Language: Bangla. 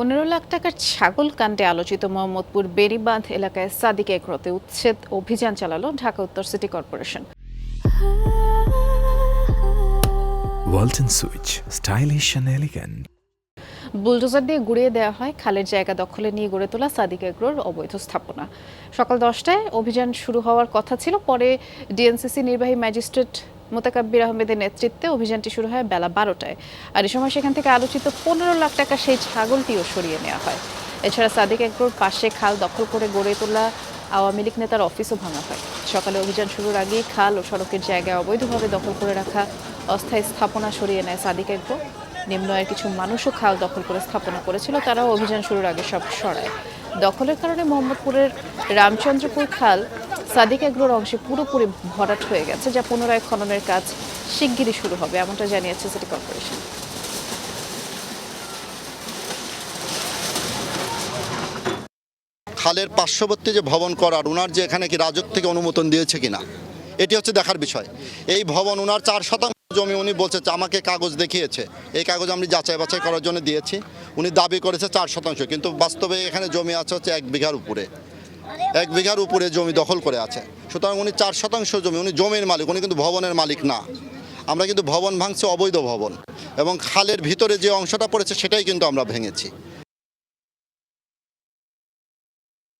পনেরো লাখ টাকার ছাগল কাণ্ডে আলোচিত মোহাম্মদপুর বেরিবাঁধ এলাকায় সাদিক একরতে উচ্ছেদ অভিযান চালালো ঢাকা উত্তর city corporation. Walton switch stylish bulldozer দিয়ে গুড়িয়ে দেওয়া হয় খালের জায়গা দখলে নিয়ে গড়ে তোলা সাদিক এগ্রোর অবৈধ স্থাপনা। সকাল দশটায় অভিযান শুরু হওয়ার কথা ছিল পরে ডিএনসিসি নির্বাহী ম্যাজিস্ট্রেট মোতাকাব্বির আহমেদের নেতৃত্বে অভিযানটি শুরু হয় বেলা বারোটায়। আর এই সময় সেখান থেকে আলোচিত পনেরো লাখ টাকা সেই ছাগলটিও সরিয়ে নেওয়া হয়। এছাড়া সাদিক এগ্রোর পাশে খাল দখল করে গড়ে তোলা আওয়ামী লীগ নেতার অফিসও ভাঙা হয়। সকালে অভিযান শুরুর আগেই খাল ও সড়কের জায়গায় অবৈধভাবে দখল করে রাখা অস্থায়ী স্থাপনা সরিয়ে নেয় সাদিক এগ্রো নিম্ন আয়ের কিছু মানুষও খাল দখল করে স্থাপনা করেছিল, তারাও অভিযান শুরুর আগে সব সরায়। দখলের কারণে মোহাম্মদপুরের রামচন্দ্রপুর খাল সাদিক এগ্রোর অংশে পুরোপুরি ভরাট হয়ে গেছে, যা পুনরায় খননের কাজ শিগগিরই শুরু হবে, এমনটা জানিয়েছে সিটি কর্পোরেশন। খালের পার্শ্ববর্তী যে ভবন করার ওনার যে এখানে কি রাজত্ব থেকে অনুমোদন দিয়েছে কিনা, এটি হচ্ছে দেখার বিষয়। এই ভবন ওনার চার শতাংশ জমি উনি বলছে, আমাকে কাগজ দেখিয়েছে। এই কাগজ আমি যাচাই বাছাই করার জন্য দিয়েছি। উনি দাবি করেছে চার শতাংশ, কিন্তু বাস্তবে এখানে জমি আছে হচ্ছে এক বিঘার উপরে। এক বিঘার উপরে জমি দখল করে আছে। সুতরাং উনি চার শতাংশ জমি, উনি জমির মালিক, উনি কিন্তু ভবনের মালিক না। আমরা কিন্তু ভবন ভাঙছি অবৈধ ভবন এবং খালের ভিতরে যে অংশটা পড়েছে, সেটাই কিন্তু আমরা ভেঙেছি।